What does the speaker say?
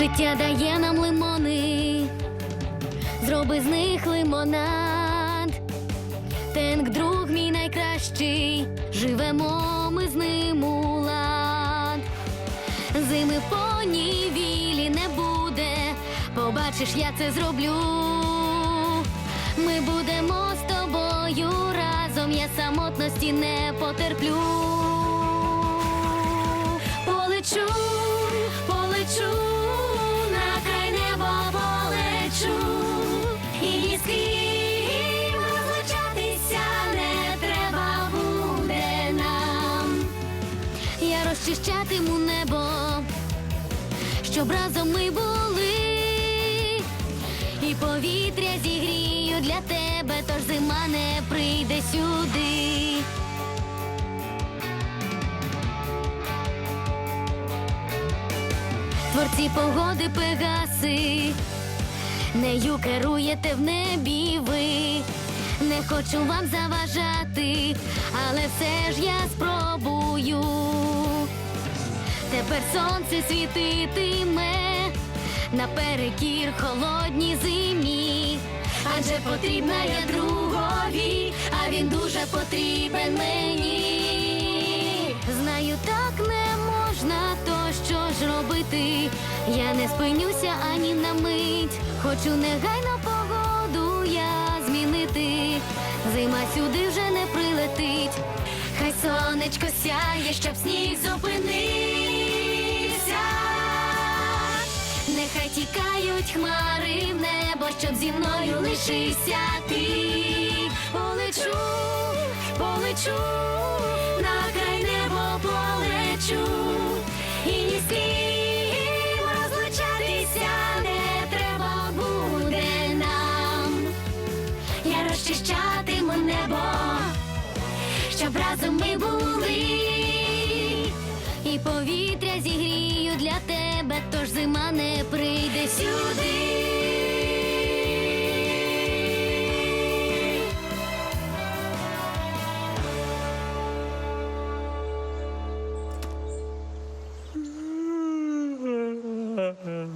Життя дає нам лимони, зроби з них лимонад. Тенк друг мій найкращий, живемо ми з ним у лад. Зими в понівілі не буде, побачиш, я це зроблю. Ми будемо з тобою разом, я самотності не потерплю. Полечу, розчищатиму небо, щоб разом ми були, і повітря зігрію для тебе, тож зима не прийде сюди. Творці погоди пегаси, нею керуєте в небі ви. Не хочу вам заважати, але все ж я спробую. Тепер сонце світитиме наперекір холодній зимі. Адже потрібна я другові, а він дуже потрібен мені. Знаю, так не можна, то що ж робити? Я не спинюся ані на мить. Хочу негайно погоду я змінити. Зима сюди вже не прилетить. Хай сонечко сяє, щоб сніг зупинився. Тікають хмари в небо, щоб зі мною лишився ти. Полечу, полечу, на край небо полечу. І ні з ким розлучатися не треба буде нам. Я розчищатиму небо, щоб разом ми були. І повітря зігрію